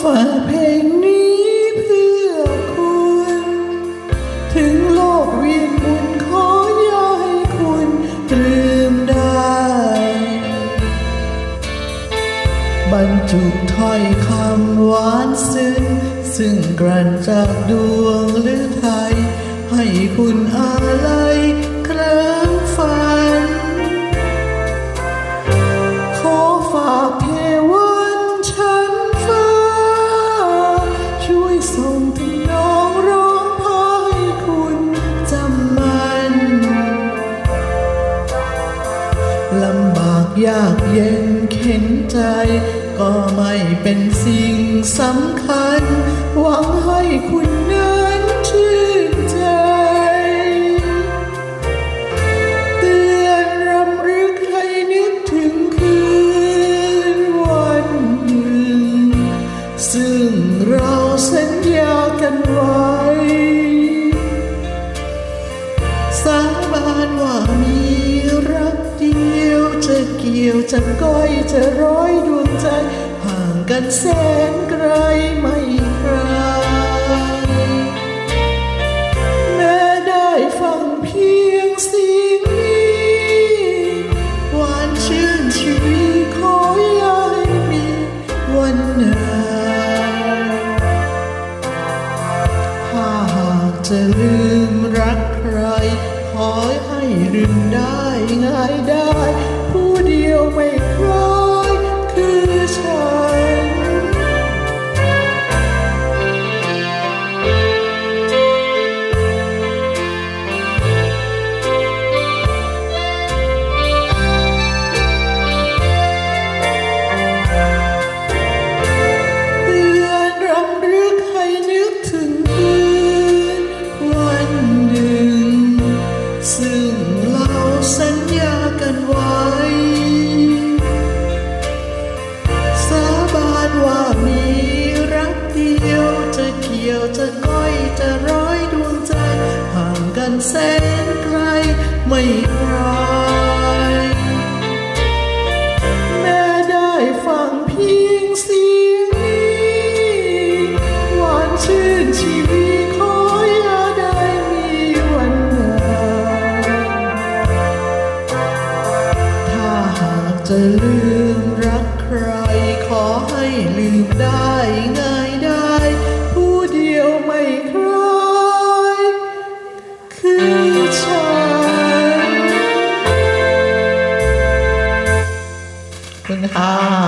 ฝากเพลงนี้เพื่อคุณ ถึงโลกเวียนหมุนขอย่าให้คุณลืมได้ บรรจุถ้อยคำหวานซึ้งซึ่งกลั่นจากดวงหรือไทย ให้คุณอะไร ลำบากยากเย็นเข็นใจ ก็ไม่เป็นสิ่งสำคัญ หวังให้คุณนั้นชื่นใจ เตือนรำลึกให้นึกถึงคืนวันหนึ่ง ซึ่งเราสัญญากันไว้ จะก้อยจะร้อยดวงใจ ห่างกันแสนไกลไม่ไกลแม้ได้ฟังเพียงเสียงนี้หวานชื่นชีวิตขออย่าให้มีวันหนถ้าหากจะลืมรักใคร ขอให้ลืมได้ง่ายได้ผู้ เจะก้อยจะร้อยดวงใจ ห่างกันแสนไกลไม่ไกลแม้ได้ฟังเพียงเสียงนี้หวานชื่นชีวิตขออย่าได้มีวันไหนถ้าหากจะลืมรักใครขอให้ลืมได้ Ah.